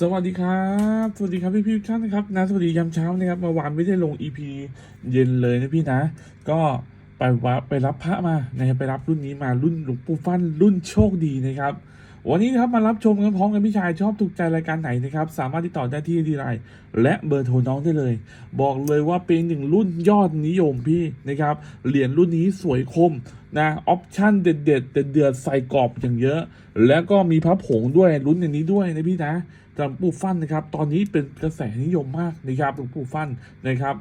สวัสดีครับ สวัสดีครับพี่พี่ท่านนะครับนะสวัสดียามเช้านะครับเมื่อวานไม่ได้ลง EP เย็นเลยนะพี่นะ ก็ไปวัดไปรับพระมานะครับไปรับรุ่นนี้มารุ่นหลวงปู่ฟั่นรุ่นโชคดีนะครับ วันนี้นะครับมารับชมกันพร้อมกันพี่ชายชอบถูกใจรายการไหนนะครับ สามารถติดต่อได้ที่ดีไลน์และเบอร์โทรน้องได้เลย บอกเลยว่าเป็นหนึ่งรุ่นยอดนิยมพี่นะครับเหรียญรุ่นนี้สวยคมนะออปชั่นเด็ดเด็ดเดือดใส่กรอบอย่างเยอะ แล้วก็มีพระผงด้วยรุ่นอย่างนี้ด้วยนะพี่นะ หลวงปู่ฟั่นนะครับ ตอนนี้เป็นกระแสนิยมมากนะครับหลวงปู่ฟั่นนะครับ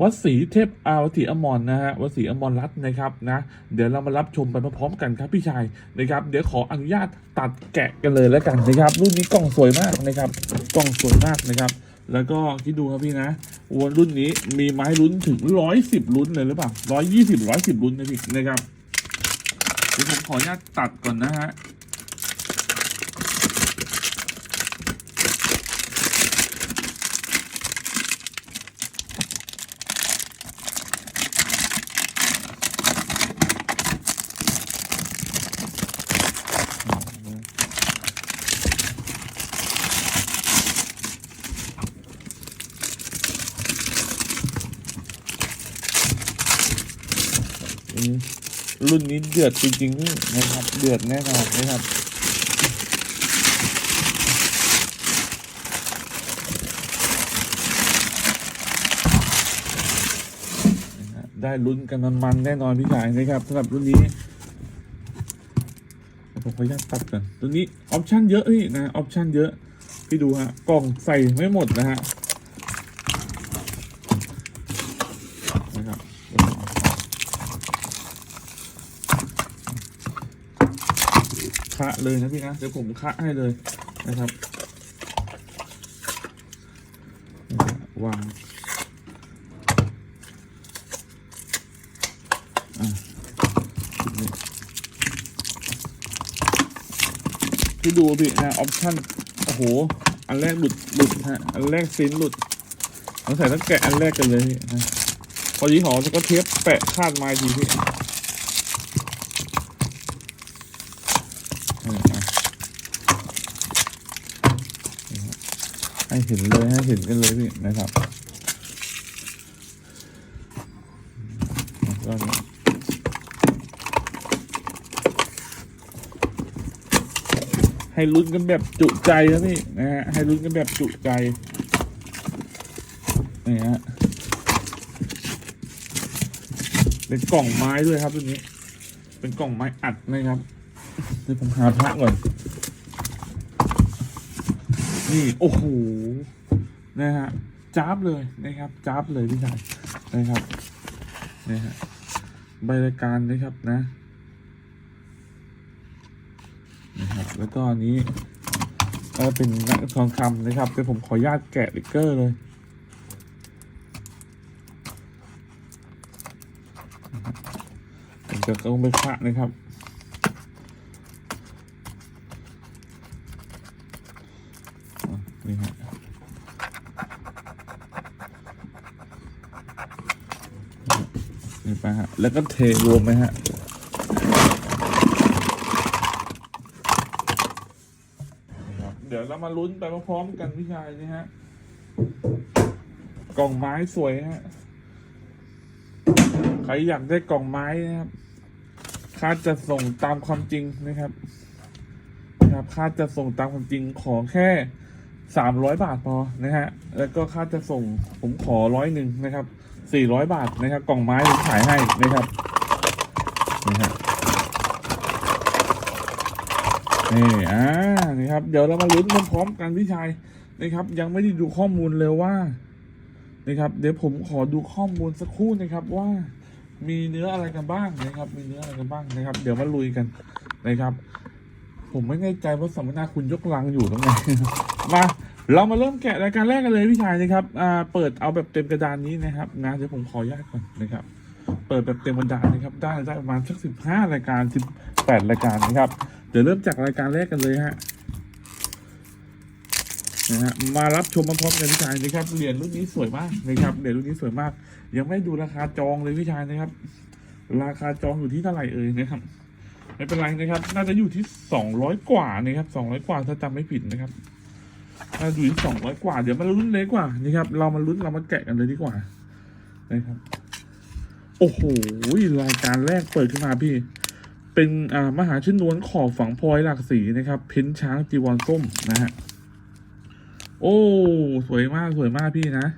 วัดศรีเทพอาวติอมรนะฮะวัดศรีอมรรัตน์นะครับนะเดี๋ยวเรามารับชมไปพร้อมๆกันครับพี่ชายนะครับ เดี๋ยวขออนุญาตตัดแกะกันเลยแล้วกันนะครับ รุ่นนี้กล่องสวยมากนะครับ กล่องสวยมากนะครับ แล้วก็คิดดูครับพี่นะวนรุ่นนี้มีไม้ลุ้นถึงร้อยสิบลุ้นเลยหรือเปล่าร้อยยี่สิบร้อยสิบลุ้นนะพี่นะครับเดี๋ยวผมขออนุญาตตัดก่อนนะฮะ อืม รุ่นนี้เดือดจริงๆนะครับ เดือดแน่นอนนะครับได้ลุ้นกันมันๆแน่นอนพี่ชายนะครับสำหรับรุ่นนี้ผมขออนุญาตตัดก่อนรุ่นนี้ออปชั่นเยอะพี่นะออปชั่นเยอะ พี่ดูฮะกล่องใส่ไม่หมดนะฮะนะครับ คะเลยนะพี่นะเดี๋ยวผมคะให้เลยนะครับ วางอะนี่พี่ดูพี่นะออปชั่นโอ้โห อันแรกหลุดหลุดฮะอันแรกซินหลุดสงใสัยต้งแกะอันแรกกันเลยพี่นะพอดีหอจะก็เทปแปะคาดไม้ทีพี่ เอออะนี่ฮะ ให้เห็นเลยให้เห็นกันเลยพี่นะครับแล้วก็นี่ให้ลุ้นกันแบบจุใจนะพี่นะฮะให้ลุ้นกันแบบจุใจนี่ฮะเป็นกล่องไม้ด้วยครับตัวนี้ เป็นกล่องไม้อัดนะครับเดี๋ยวผมหาพระก่อน นี่โอ้โหนะฮะจ้าบเลยนะครับจ้าบเลยพี่ชายนะครับนี่ฮะใบรายการนะครับนะนะครับแล้วก็อันนี้ก็เป็นนักทองคำนะครับเดี๋ยวผมขออนุญาตแกะลิกเกอร์เลยผมจะต้องไปคะนะครับ แล้วก็เทรวมไหมฮะเดี๋ยวเรามาลุ้นไปพร้อมกันพี่ชายนี่ฮะ กล่องไม้สวยฮะ ใครอยากได้กล่องไม้นะครับ ค่าจะส่งตามความจริงนะครับนะครับ ค่าจะส่งตามความจริงขอแค่สามร้อยบาทพอนะฮะ แล้วก็ค่าจะส่งผมขอร้อยหนึ่งนะครับ สี่ร้อยบาทนะครับ กล่องไม้ผมขายให้นะครับนี่ฮะนี่อ่านี่ครับ เดี๋ยวเรามาลุ้นพร้อมกันพี่ชายนะครับ ยังไม่ได้ดูข้อมูลเลยว่านะครับ เดี๋ยวผมขอดูข้อมูลสักครู่นะครับว่ามีเนื้ออะไรกันบ้างนะครับ มีเนื้ออะไรกันบ้างนะครับ เดี๋ยวมาลุยกันนะครับ ผมไม่แน่ใจว่าสัมมนาคุณยกลังอยู่ตรงไหนมา เรามาเริ่มแกะรายการแรกกันเลยพี่ชายนะครับอ่าเปิดเอาแบบเต็มกระดานนี้นะครับนะเดี๋ยวผมขออนุญาตก่อนนะครับ เปิดแบบเต็มกระดานนะครับ ได้ได้ประมาณสักสิบห้ารายการสิบแปดรายการนะครับ เดี๋ยวเริ่มจากรายการแรกกันเลยฮะนะฮะมารับชมพร้อมกันพี่ชายนะครับเหรียญรุ่นนี้สวยมากนะครับเหรียญรุ่นนี้สวยมาก ยังไม่ดูราคาจองเลยพี่ชายนะครับ ราคาจองอยู่ที่เท่าไหร่เอ่ยนะครับไม่เป็นไรนะครับ น่าจะอยู่ที่สองร้อยกว่านะครับสองร้อยกว่าถ้าจำไม่ผิดนะครับ มาดูที่สองร้อยกว่า เดี๋ยวมาลุ้นเลยกว่านะครับ เรามาลุ้นเรามาแกะกันเลยดีกว่า นะครับ โอ้โหรายการแรกเปิดขึ้นมาพี่ เป็นอ่ามหาชนวนขอบฝังพลอยหลากสีนะครับ เพ้นช้างจีวรส้มนะฮะ โอ้ สวยมากสวยมากพี่นะ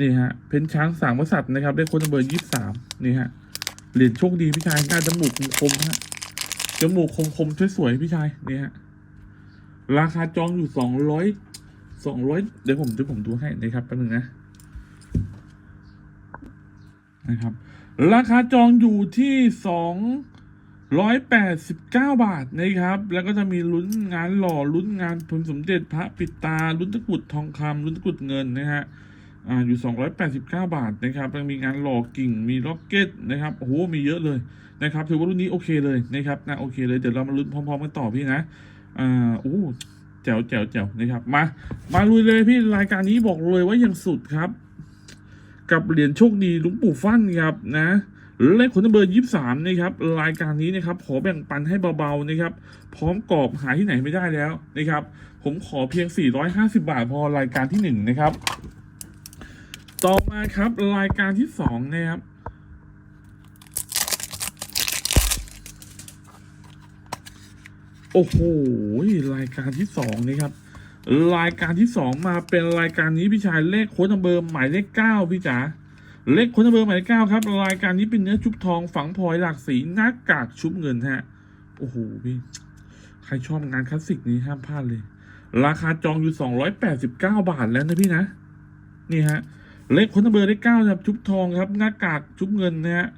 นี่ฮะ เพ้นช้างสามกษัตริย์นะครับ ได้คนเบอร์ยี่สามนี่ฮะ เหรียญโชคดีพี่ชายหน้าจมูกคมๆฮะ จมูกคมๆสวยๆพี่ชายนี่ฮะ ราคาจองอยู่สองร้อยสองร้อยเดี๋ยวผมเดี๋ยวผมดูให้นะครับแป๊บนึงนะนะครับ ราคาจองอยู่ที่สองร้อยแปดสิบเก้าบาทนะครับ แล้วก็จะมีลุ้นงานหล่อลุ้นงานพลสมเด็จพระปิดตาลุ้นตะกรุดทองคำลุ้นตะกรุดเงินนะฮะอ่าอยู่สองร้อยแปดสิบเก้าบาทนะครับยังมีงานหล่อกิ่งมีล็อกเก็ตนะครับโอ้โหมีเยอะเลยนะครับถือว่ารุ่นนี้โอเคเลยนะครับนะโอเคเลยเดี๋ยวเรามาลุ้นพร้อมๆกันต่อพี่นะ อ่าโอ้แจ๋วแจ๋วแจ๋วนะครับ มา มาลุยเลยพี่รายการนี้บอกเลยว่ายังสุดครับ กับเหรียญโชคดีลุงปู่ฟั่นครับนะเลขคนเบอร์ยี่สามนะครับ รายการนี้นะครับ ขอแบ่งปันให้เบาๆนะครับ พร้อมกรอบหาที่ไหนไม่ได้แล้วนะครับ ผมขอเพียง 450 บาทพอรายการที่หนึ่งนะครับ ต่อมาครับรายการที่สองนะครับ โอ้โหรายการที่สองนะครับ รายการที่สองมาเป็นรายการนี้พี่ชายเลขโค้ดนัมเบอร์หมายเลขเก้าพี่จ๋าเลขโค้ดนัมเบอร์หมายเลขเก้าครับ รายการนี้เป็นเนื้อชุบทองฝังพลอยหลากสีหน้ากากชุบเงินฮะโอ้โหพี่ใครชอบงานคลาสสิกนี้ห้ามพลาดเลย ราคาจองอยู่สองร้อยแปดสิบเก้าบาทแล้วนะพี่นะ นี่ฮะ เลขโค้ดนัมเบอร์เลขเก้าครับชุบทองครับ หน้ากากชุบเงินนะฮะ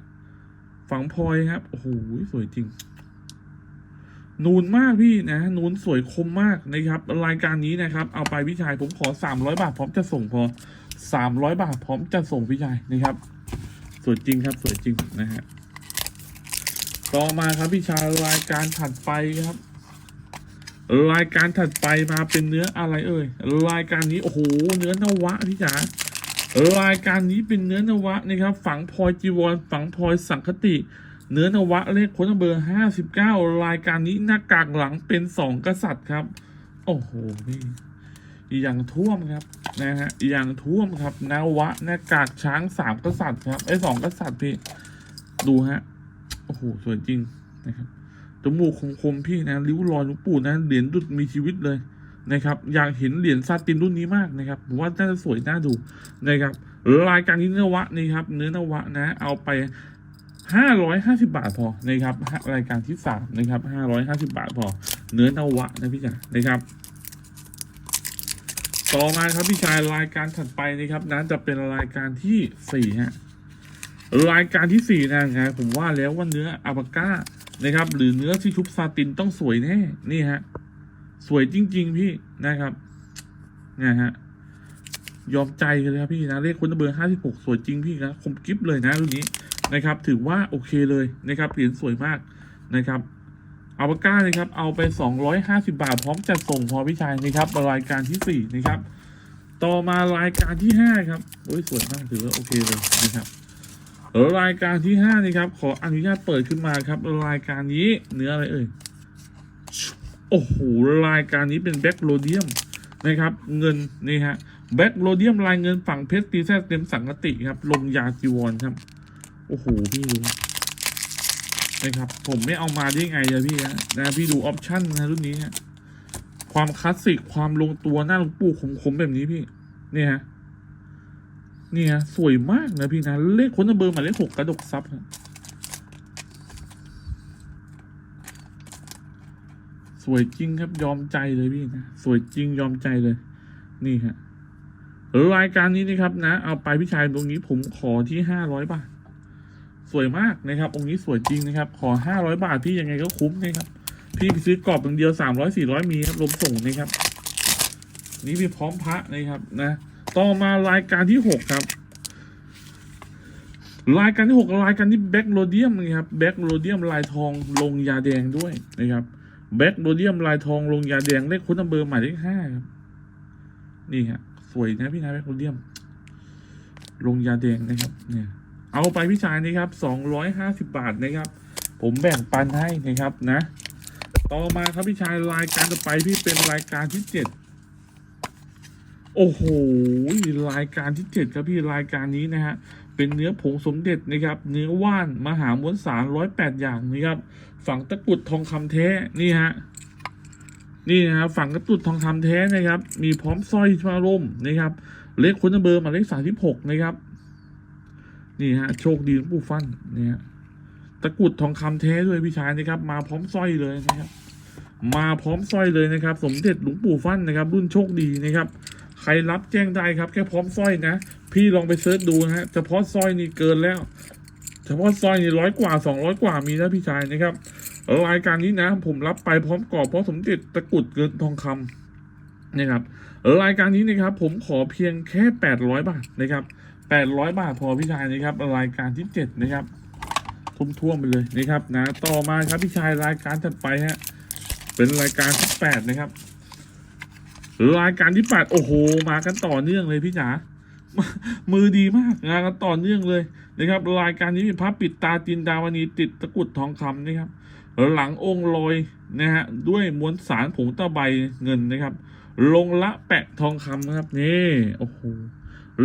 ฝังพลอยครับโอ้โหสวยจริง นูนมากพี่นะนูนสวยคมมากนะครับ รายการนี้นะครับ เอาไปพี่ชายผมขอสามร้อยบาทพร้อมจะส่งพอสามร้อยบาทพร้อมจะส่งพี่ชายนะครับ สวยจริงครับสวยจริงนะฮะต่อมาครับพี่ชายรายการถัดไปครับ รายการถัดไปมาเป็นเนื้ออะไรเอ่ยรายการนี้โอ้โหเนื้อนวะพี่จ๋ารายการนี้เป็นเนื้อนวะนะครับ ฝังพลอยจีวรฝังพลอยสังคติ เนื้อนวะเลขค้นเบอร์ห้าสิบเก้ารายการนี้หน้ากากหลังเป็นสองกษัตริย์ครับ โอ้โหนี่อย่างท่วมครับนะฮะอย่างท่วมครับนวะหน้ากากช้างสามกษัตริย์ครับไอ้สองกษัตริย์พี่ ดูฮะโอ้โหสวยจริงนะครับจมูกคมๆพี่นะริ้วรอยหลวงปู่นะเหรียญดุดมีชีวิตเลยนะครับ อยากเห็นเหรียญซาตินรุ่นนี้มากนะครับผมว่าน่าจะสวยน่าดูนะครับรายการนี้เนื้อวะนี่ครับ เนื้อนวะนะ เอาไป ห้าร้อยห้าสิบาทพอนะครับรายการที่สามนะครับห้าร้อยห้าสิบาทพอ เนื้อนวะนะพี่จ๋านะครับ ต่อมาครับพี่ชายรายการถัดไปนะครับนั้นจะเป็นรายการที่สี่ฮะรายการที่สี่นะฮะผมว่าแล้วว่าเนื้ออาบาก้านะครับ หรือเนื้อที่ชุบซาตินต้องสวยแน่นี่ฮะสวยจริง ๆ พี่นะครับนะฮะยอมใจเลยครับพี่นะเลขคุณเบอร์ห้าสิบหกสวยจริงพี่นะคมกิฟเลยนะรุ่นนี้ นะครับ ถือว่าโอเคเลยนะครับเหรียญสวยมากนะครับอัลปาก้านะครับ เอาไป 250 บาท พร้อมจัดส่งพอพี่ชายนะครับรายการที่ 4 นะครับ ต่อมารายการที่ 5 ครับโอ้ยสวยมากถือว่าโอเคเลยนะครับรายการที่ 5 นะครับ ขออนุญาตเปิดขึ้นมาครับ รายการนี้เนื้ออะไรเอ่ยโอ้โหรายการนี้เป็นแบ็กโลเดียมนะครับ เงินนี่ฮะแบ็กโลเดียมลายเงินฝั่งเพชรตีแซเต็มสังกติครับลงยาจีวรครับ โอ้โหพี่ดูนะครับ ผมไม่เอามาได้ไงอะพี่นะนะพี่ดูออปชั่นนะรุ่นนี้ฮะความคลาสสิกความลงตัวหน้าหลวงปู่คมๆแบบนี้พี่ เนี่ยฮะนี่ฮะสวยมากนะพี่นะเลขคนเบอร์หมายเลขหกกระดกซับฮะสวยจริงครับยอมใจเลยพี่นะสวยจริงยอมใจเลย นี่ฮะรายการนี้นะครับนะ เอาไปพี่ชายตรงนี้ผมขอที่ห้าร้อยบาท สวยมากนะครับ องค์นี้สวยจริงนะครับ ขอห้าร้อยบาทพี่ยังไงก็คุ้มนะครับ พี่ไปซื้อกรอบอย่างเดียวสามร้อยสี่ร้อยมีครับรวมส่งนะครับ นี่มีพร้อมพระนะครับนะ ต่อมารายการที่หกครับ รายการที่หกรายการที่แบ็กโรเดียมนะครับแบ็กโรเดียมลายทองลงยาแดงด้วยนะครับแบ็กโรเดียมลายทองลงยาแดงเลขคุณนัมเบอร์หมายเลขห้าครับนี่ฮะสวยนะพี่นายแบ็กโรเดียมลงยาแดงนะครับเนี่ย เอาไปพี่ชายนี่ครับสองร้อยห้าสิบาทนะครับ ผมแบ่งปันให้นะครับนะ ต่อมาครับพี่ชายรายการต่อไปพี่เป็นรายการที่เจ็ดโอ้โหรายการที่เจ็ดครับพี่รายการนี้นะฮะเป็นเนื้อผงสมเด็จนะครับ เนื้อว่านมหามวลสารร้อยแปดอย่างนะครับ ฝังตะกุดทองคำแท้นี่ฮะนี่นะครับฝังตะกุดทองคำแท้นะครับ มีพร้อมสร้อยชาร่มนะครับ เลขคุณเบอร์หมายเลขสามสิบหกนะครับ นี่ฮะ โชคดีหลวงปู่ฟันเนี่ยฮะตะกุดทองคำแท้ด้วยพี่ชายนะครับ มาพร้อมสร้อยเลยนะครับ มาพร้อมสร้อยเลยนะครับ สมเด็จหลวงปู่ฟันนะครับ รุ่นโชคดีนะครับ ใครรับแจ้งได้ครับ แค่พร้อมสร้อยนะ พี่ลองไปเซิร์ชดูนะฮะเฉพาะสร้อยนี่เกินแล้ว เฉพาะสร้อยนี่ร้อยกว่าสองร้อยกว่ามีนะพี่ชายนะครับรายการนี้นะ ผมรับไปพร้อมกรอบเพราะสมเด็จตะกุดเงินทองคำนะครับรายการนี้นะครับ ผมขอเพียงแค่แปดร้อยบาทนะครับ แปดร้อยบาทพอพี่ชายนะครับรายการที่เจ็ดนะครับทุ่มท่วมไปเลยนะครับนะต่อมาครับพี่ชายรายการถัดไปฮะเป็นรายการที่แปดนะครับ รายการที่แปดโอ้โห มากันต่อเนื่องเลยพี่จ๋ามือดีมากงานกันต่อเนื่องเลยนะครับ รายการนี้มีพระปิดตาจินดาวนีติดตะกุดทองคำนะครับ หลังองค์ลอยนะฮะด้วยมวลสารผงตะไบเงินนะครับ ลงละแปะทองคำนะครับนี่โอ้โห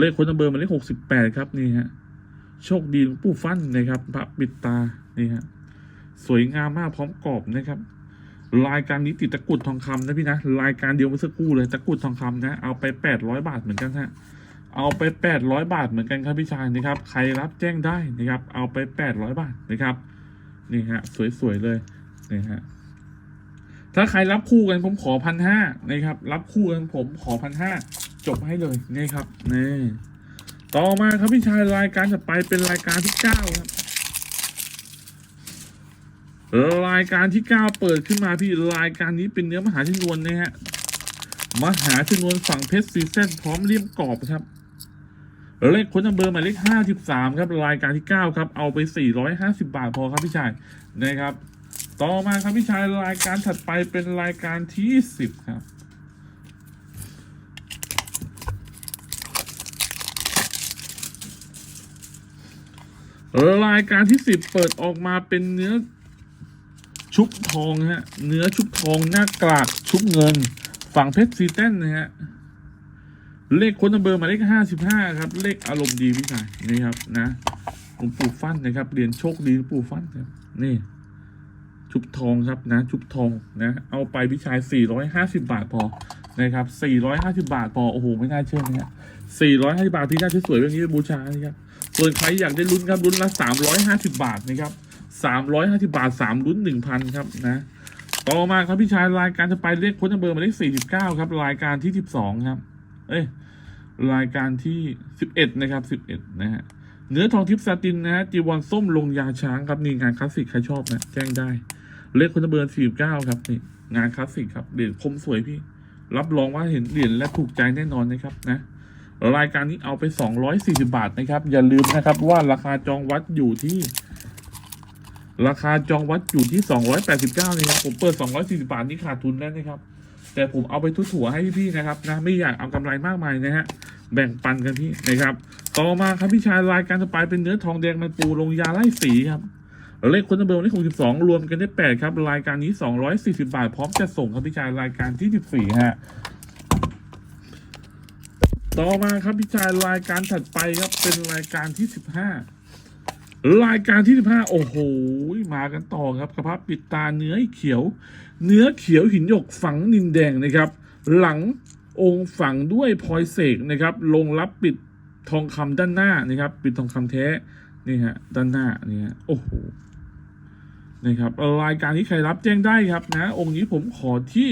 เลขคนเบอร์มายเลขหกสิบแปดครับนี่ฮะโชคดีหลวงปู่ฟันนะครับพระปิดตานี่ฮะสวยงามมากพร้อมกรอบนะครับ รายการนี้ติดตะกรุดทองคำนะพี่นะรายการเดียวเมื่อสักครู่เลยตะกรุดทองคำนะเอาไปแปดร้อยบาทเหมือนกันฮะเอาไปแปดร้อยบาทเหมือนกันครับพี่ชายนะครับใครรับแจ้งได้นะครับ เอาไปแปดร้อยบาทนะครับนี่ฮะสวยๆเลยนี่ฮะถ้าใครรับคู่กันผมขอพันห้านะครับ รับคู่กันผมขอพันห้า จบให้เลยนี่ครับนี่ต่อมาครับพี่ชายรายการจะไปเป็นรายการที่เก้าครับรายการที่เก้าเปิดขึ้นมาพี่รายการนี้เป็นเนื้อมหาชนวนนะฮะมหาชนวนฝั่งเพชรซีเซนพร้อมเลี่ยมกรอบครับเลขคนนัมเบอร์หมายเลขห้าสิบสามครับรายการที่เก้าครับเอาไปสี่ร้อยห้าสิบาทพอครับพี่ชายนะครับ ต่อมาครับพี่ชายรายการถัดไปเป็นรายการที่สิบครับ รายการที่สิบเปิดออกมาเป็นเนื้อชุบทองฮะ เนื้อชุบทองหน้ากลากชุบเงิน ฝั่งเพชรซีเต้นนะฮะ เลขคนนัมเบอร์หมายเลขห้าสิบห้าครับ เลขอารมณ์ดีพี่ชายนี่ครับนะหลวงปู่ฟันนะครับเหรียญโชคดีหลวงปู่ฟันครับนี่ ชุบทองครับนะ ชุบทองนะ เอาไปพี่ชายสี่ร้อยห้าสิบบาทพอนะครับสี่ร้อยห้าสิบาทพอโอ้โหไม่น่าเชื่อนะฮะสี่ร้อยห้าสิบาทพี่น่าจะสวยแบบนี้บูชานะครับ ส่วนใครอยากได้ลุ้นครับลุ้นละสามร้อยห้าสิบาทนะครับสามร้อยห้าสิบาทสามลุ้นหนึ่งพันครับนะต่อมาครับพี่ชายรายการจะไปเลขค้นเบอร์มาเลขสี่สิบเก้าครับ รายการที่สิบสองครับ เอ้ยรายการที่สิบเอ็ดนะครับสิบเอ็ดนะฮะเนื้อทองทิพย์ซาตินนะฮะจีวรส้มลงยาช้างครับนี่งานคลาสสิกใครชอบนะแจ้งได้ เลขคนเบอร์สี่สิบเก้าครับนี่งานคลาสสิกครับเหรียญคมสวยพี่ รับรองว่าเห็นเหรียญและถูกใจแน่นอนนะครับนะ รายการนี้เอาไป 240 บาทนะครับ อย่าลืมนะครับว่าราคาจองวัดอยู่ที่ ราคาจองวัดอยู่ที่ 289นะครับผมเปิด 240 บาทนี่ขาดทุนแล้วนะครับ แต่ผมเอาไปทุถั่วให้พี่ๆนะครับนะไม่อยากเอากำไรมากมายนะฮะแบ่งปันกันพี่นะครับ ต่อมาครับพี่ชายรายการจะไปเป็นเนื้อทองแดงมันปูลงยาไล่สีครับเลขคนเบอร์เลข62รวมกันได้8ครับ รายการนี้240บาท พร้อมจะส่งครับพี่ชายรายการที่14ฮะ ต่อมาครับพี่ชายรายการถัดไปครับเป็นรายการที่สิบห้ารายการที่สิบห้าโอ้โหมากันต่อครับกระพับปิดตาเนื้อเขียว เนื้อเขียวหินหยกฝังนินแดงนะครับ หลังองค์ฝังด้วยพลอยเสกนะครับ ลงรับปิดทองคำด้านหน้านะครับ ปิดทองคำแท้นี่ฮะด้านหน้านี่ฮะโอ้โหนะครับรายการนี้ใครรับแจ้งได้ครับนะ องค์นี้ผมขอที่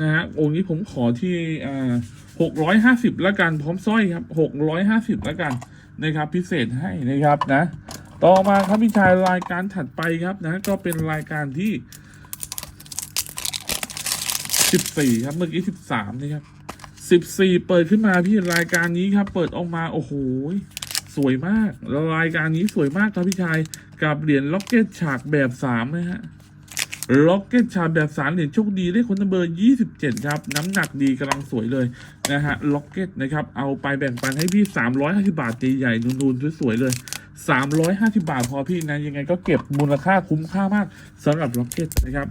นะฮะองค์นี้ผมขอที่อ่าหกร้อยห้าสิบละกันพร้อมสร้อยครับหกร้อยห้าสิบละกันนะครับ พิเศษให้นะครับนะ ต่อมาครับพี่ชายรายการถัดไปครับนะ ก็เป็นรายการที่สิบสี่ครับเมื่อกี้สิบสามนะครับสิบสี่เปิดขึ้นมาพี่รายการนี้ครับ เปิดออกมาโอ้โหสวยมากรายการนี้สวยมากครับพี่ชายกับเหรียญล็อกเก็ตฉากแบบสามนะฮะ ล็อกเก็ตชาแบบสารเหรียญโชคดีเลขคนเบอร์ 27 ครับ น้ำหนักดีกำลังสวยเลยนะฮะล็อกเก็ตนะครับ เอาไปแบ่งปันให้พี่ 350 บาทตีใหญ่นูนๆ สวยๆ เลย 350 บาทพอพี่นะ ยังไงก็เก็บมูลค่าคุ้มค่ามากสำหรับล็อกเก็ตนะครับ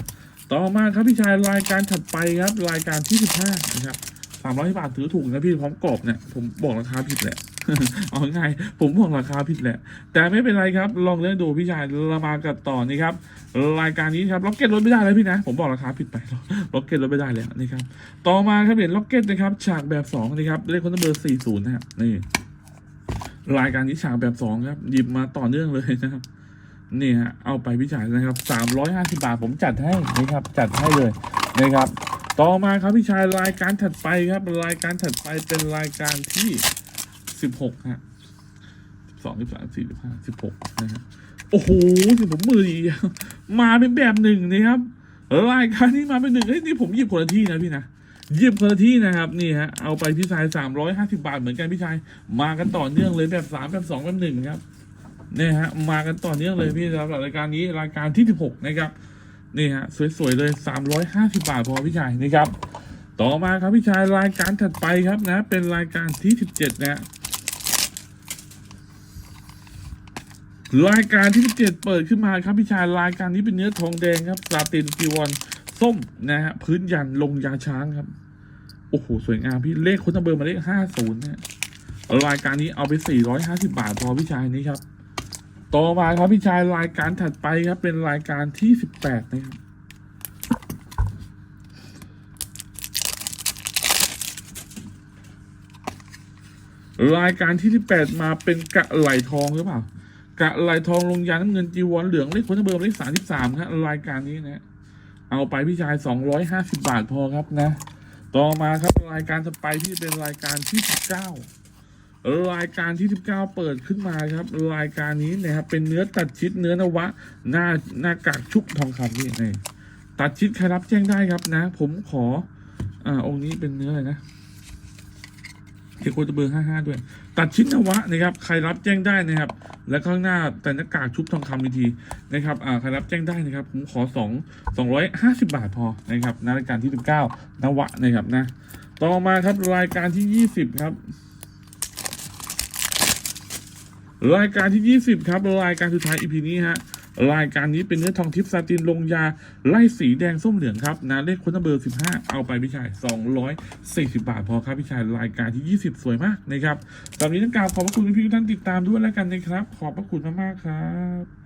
ต่อมาครับพี่ชายรายการถัดไปครับ รายการที่ 15 นะครับสามร้อยบาทถือถูกนะพี่พร้อมกรอบเนี่ยผมบอกราคาผิดแหละ เอาง่ายผมบอกราคาผิดแหละ แต่ไม่เป็นไรครับ ลองเล่นดูพี่ชายเรามากันต่อนี่ครับ รายการนี้ครับล็อกเก็ตลดไม่ได้แล้วพี่นะ ผมบอกราคาผิดไปล็อกเก็ตลดไม่ได้แล้วนี่ครับ ต่อมาครับเหรียญล็อกเก็ตนะครับ ฉากแบบสองนี่ครับเลขคนเบอร์สี่ศูนย์นะครับนี่รายการนี้ฉากแบบสองครับ หยิบมาต่อเนื่องเลยนะครับนี่ฮะเอาไปพี่ชายนะครับสามร้อยห้าสิบาทผมจัดให้นะครับ จัดให้เลยนะครับ ต่อมาครับพี่ชายรายการถัดไปครับ รายการถัดไปเป็นรายการที่ สิบหกฮะสิบสองสิบสามสี่สิบห้าสิบหกนะฮะโอ้โหสิผมมือดีมาเป็นแบบหนึ่งนะครับรายการนี้มาเป็นหนึ่งเฮ้ยนี่ผมหยิบคนละที่นะพี่นะหยิบคนละที่นะครับนี่ฮะเอาไปพี่ชายสามร้อยห้าสิบาทเหมือนกันพี่ชายมากันต่อเนื่องเลยแบบสามแบบสองแบบหนึ่งครับเนี่ยฮะมากันต่อเนื่องเลยพี่สำหรับรายการนี้รายการที่สิบหกนะครับนี่ฮะสวยๆเลยสามร้อยห้าสิบาทพอพี่ชายนี่ครับต่อมาครับพี่ชายรายการถัดไปครับนะ เป็นรายการที่สิบเจ็ดนะฮะ รายการที่สิบเจ็ดเปิดขึ้นมาครับพี่ชายรายการนี้เป็นเนื้อทองแดงครับซาตินจีวอนส้มนะฮะพื้นยันลงยาช้างครับ โอ้โห สวยงามพี่เลขคนตะเบอร์มาเลขห้าศูนย์เนี่ยรายการนี้เอาไปสี่ร้อยห้าสิบาทพอพี่ชายนี้ครับ ต่อมาครับพี่ชายรายการถัดไปครับ เป็นรายการที่สิบแปดนะครับรายการที่18มาเป็นกะไหลทองหรือเปล่า กะไหลทองลงยาน้ำเงินจีวรเหลืองเลขคนเบอร์เลข33ครับรายการนี้นะ เอาไปพี่ชาย250บบาทพอครับนะ ต่อมาครับรายการต่อไปที่เป็นรายการที่19รายการที่ 19 เปิดขึ้นมาครับ รายการนี้นะครับเป็นเนื้อตัดชิดเนื้อนวะ หน้าหน้ากากชุบทองคำนี่นี่ตัดชิดใครรับแจ้งได้ครับนะ ผมขอ อ่าองค์นี้เป็นเนื้ออะไรนะ เทโคตเบอร์ห้าห้าด้วย ตัดชิ้นนวะนะครับ ใครรับแจ้งได้นะครับ และข้างหน้าแต่หน้ากากชุบทองคำอีกทีนะครับอ่าใครรับแจ้งได้นะครับ ผมขอสองสองร้อยห้าสิบบาทพอนะครับนรายการที่สิบเก้านวะนะครับนะ ต่อมาครับรายการที่ยี่สิบครับรายการที่ยี่สิบครับ รายการสุดท้ายอีพีนี้ฮะ รายการนี้เป็นเนื้อทองทิพย์ซาตินลงยา ไล่สีแดงส้มเหลืองครับนะเลขคนเบอร์สิบห้าเอาไปพี่ชายสองร้อยสี่สิบาทพอครับพี่ชายรายการที่ยี่สิบสวยมากนะครับตอนนี้ต้องกราบขอบพระคุณพี่ทุกท่านติดตามด้วยแล้วกันนะครับ ขอบพระคุณมากๆครับ